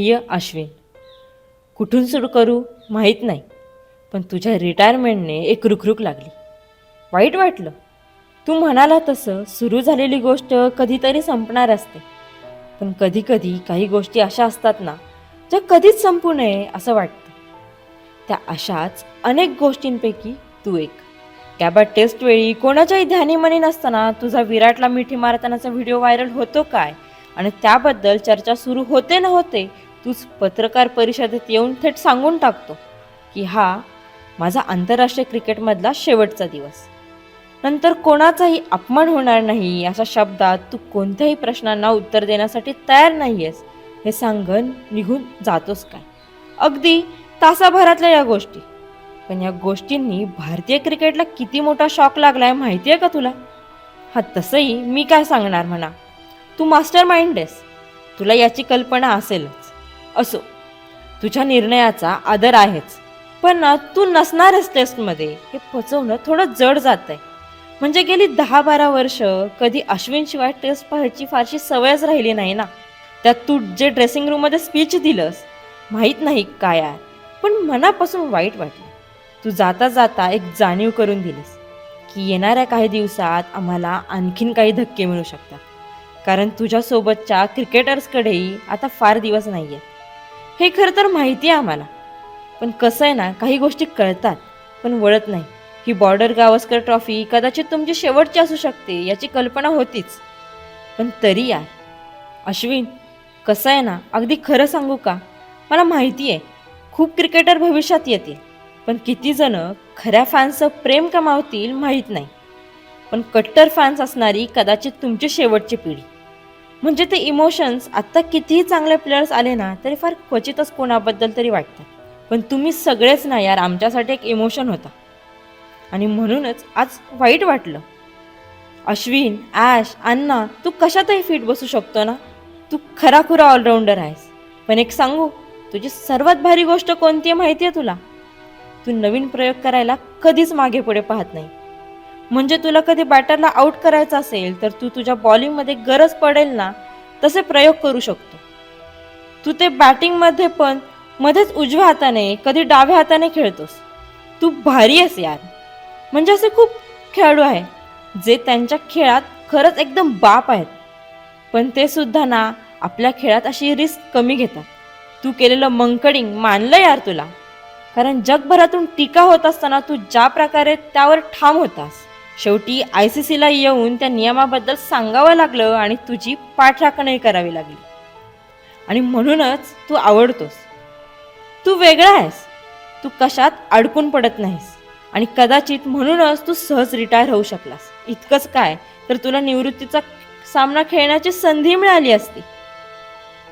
प्रिय अश्विन कुठून सुरू करू माहीत नाही पण तुझ्या रिटायरमेंटने एक रुखरुख लागली. वाईट वाटलं. तू म्हणाला तसं सुरू झालेली गोष्ट कधीतरी संपणार असते. पण कधीकधी काही गोष्टी अशा असतात ना ज्या कधीच संपू नये असं वाटतं. त्या अशाच अनेक गोष्टींपैकी तू एक. कॅबा टेस्ट वेळी कोणाच्याही ध्यानीमनी नसताना तुझा विराटला मिठी मारतानाचा व्हिडिओ व्हायरल होतो काय? आणि त्याबद्दल चर्चा सुरू होते न होते तूच पत्रकार परिषदेत येऊन थेट सांगून टाकतो की हा माझा आंतरराष्ट्रीय क्रिकेटमधला शेवटचा दिवस. नंतर कोणाचाही अपमान होणार नाही अशा शब्दात तू कोणत्याही प्रश्नांना उत्तर देण्यासाठी तयार नाही आहेस हे सांगन निघून जातोस काय? अगदी तासाभरातल्या या गोष्टी. पण या गोष्टींनी भारतीय क्रिकेटला किती मोठा शॉक लागलाय माहिती आहे का तुला? हा तसंही मी काय सांगणार म्हणा? तू मास्टर माइंड आहेस. तुला याची कल्पना असेलच. असो. तुझ्या निर्णयाचा आदर आहेच. पण ना तू नसणारच टेस्टमध्ये हे पचवणं थोडं जड जात आहे म्हणजे गेली दहा बारा वर्ष कधी अश्विनशिवाय टेस्ट पाहायची फारशी सवयच राहिली नाही ना. त्यात तू जे ड्रेसिंग रूममध्ये स्पीच दिलंस माहीत नाही काय यार पण मनापासून वाईट वाटलं. तू जाता जाता एक जाणीव करून दिलीस की येणाऱ्या काही दिवसात आम्हाला आणखीन काही धक्के मिळू शकतात. कारण तुझ्यासोबतच्या क्रिकेटर्सकडेही आता फार दिवस नाही आहेत हे खरं तर माहिती आहे आम्हाला. पण कसं आहे ना काही गोष्टी कळतात पण वळत नाही. ही बॉर्डर गावस्कर ट्रॉफी कदाचित तुमची शेवटची असू शकते याची कल्पना होतीच. पण तरी यार अश्विन कसं आहे ना अगदी खरं सांगू का? मला माहिती आहे खूप क्रिकेटर भविष्यात येतील पण कितीजणं खऱ्या फॅन्सचं प्रेम कमावतील माहीत नाही. पण कट्टर फॅन्स असणारी कदाचित तुमची शेवटची पिढी. म्हणजे ते इमोशन्स आत्ता कितीही चांगले प्लेयर्स आले ना तरी फार क्वचितच कोणाबद्दल तरी वाटतात पण तुम्ही सगळेच ना यार आमच्यासाठी एक इमोशन होता. आणि म्हणूनच आज वाईट वाटलं. अश्विन ॲश अण्णा तू कशातही फिट बसू शकतो ना? तू खराखुरा ऑलराऊंडर आहेस. पण एक सांगू तुझी सर्वात भारी गोष्ट कोणती आहे माहिती आहे तुला? तू नवीन प्रयोग करायला कधीच मागे पुढे पाहत नाही. म्हणजे तुला कधी बॅटरला आउट करायचं असेल तर तू तुझ्या बॉलिंगमध्ये गरज पडेल ना तसे प्रयोग करू शकतो. तू ते बॅटिंगमध्ये पण मध्येच उजव्या हाताने कधी डाव्या हाताने खेळतोस. तू भारी आहेस यार. म्हणजे असे खूप खेळाडू आहे जे त्यांच्या खेळात खरंच एकदम बाप आहेत. पण ते सुद्धा ना आपल्या खेळात अशी रिस्क कमी घेतात. तू केलेलं मंकडिंग मानलं यार तुला. कारण जगभरातून टीका होत असताना तू ज्या प्रकारे त्यावर ठाम होतास. शेवटी आय सी सीला येऊन त्या नियमाबद्दल सांगावं लागलं आणि तुझी पाठराखणही करावी लागली. आणि म्हणूनच तू आवडतोस. तू वेगळा आहेस. तू कशात अडकून पडत नाहीस. आणि कदाचित म्हणूनच तू सहज रिटायर होऊ शकलास. इतकंच काय तर तुला निवृत्तीचा सामना खेळण्याची संधी मिळाली असती.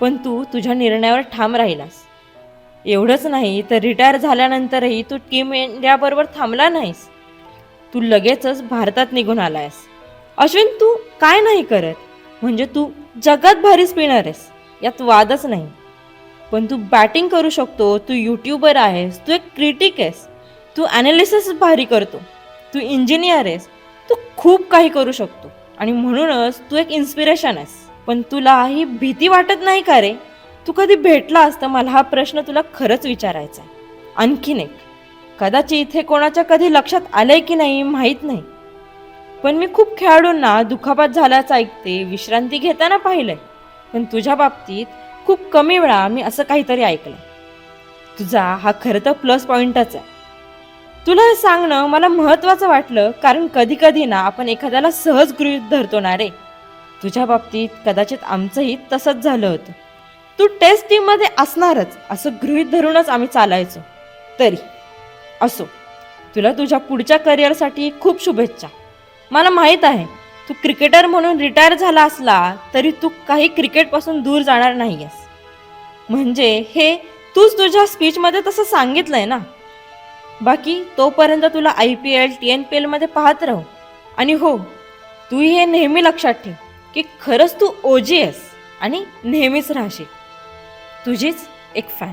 पण तू तुझ्या निर्णयावर ठाम राहिलास. एवढंच नाही तर रिटायर झाल्यानंतरही तू टीम इंडियाबरोबर थांबला नाहीस. तू लगेचच भारतात निघून आलायस. अश्विन तू काय नाही करत? म्हणजे तू जगात भारी स्पिनर आहेस. यात वादच नाही. पण तू बॅटिंग करू शकतो तू यूट्यूबर आहेस तू एक क्रिटिक आहेस. तू ॲनालिसिस भारी करतो. तू इंजिनियर आहेस. तू खूप काही करू शकतो. आणि म्हणूनच तू एक इन्स्पिरेशन आहेस. पण तुला ही भीती वाटत नाही का रे? तू कधी भेटला असतं मला हा प्रश्न तुला खरंच विचारायचा आहे. आणखीन एक. कदाचित हे कोणाच्या कधी लक्षात आलंय की नाही माहीत नाही. पण मी खूप खेळाडूंना दुखापत झाल्याचं ऐकते विश्रांती घेताना पाहिलंय. पण तुझ्या बाबतीत खूप कमी वेळा मी असं काहीतरी ऐकलं तुझा हा खरं तर प्लस पॉईंटच आहे. तुला हे सांगणं मला महत्त्वाचं वाटलं कारण कधी कधी ना आपण एखाद्याला सहज गृहीत धरतो ना रे. तुझ्या बाबतीत कदाचित आमचंही तसंच झालं होतं. तू टेस्ट टीममध्ये असणारच असं गृहीत धरूनच आम्ही चालायचो. तरी. असो तुला तुझ्या पुढच्या करिअरसाठी खूप शुभेच्छा. मला माहीत आहे तू क्रिकेटर म्हणून रिटायर झाला असला तरी तू काही क्रिकेटपासून दूर जाणार नाही आहेस म्हणजे हे तूच तुझ्या स्पीचमध्ये तसं सांगितलंय ना? बाकी तोपर्यंत तुला I P L T N P एलमध्ये पाहत राहू. आणि हो तू हे नेहमी लक्षात ठेव की खरंच तू ओजी आहेस आणि नेहमीच राहशील. तुझीच एक फॅन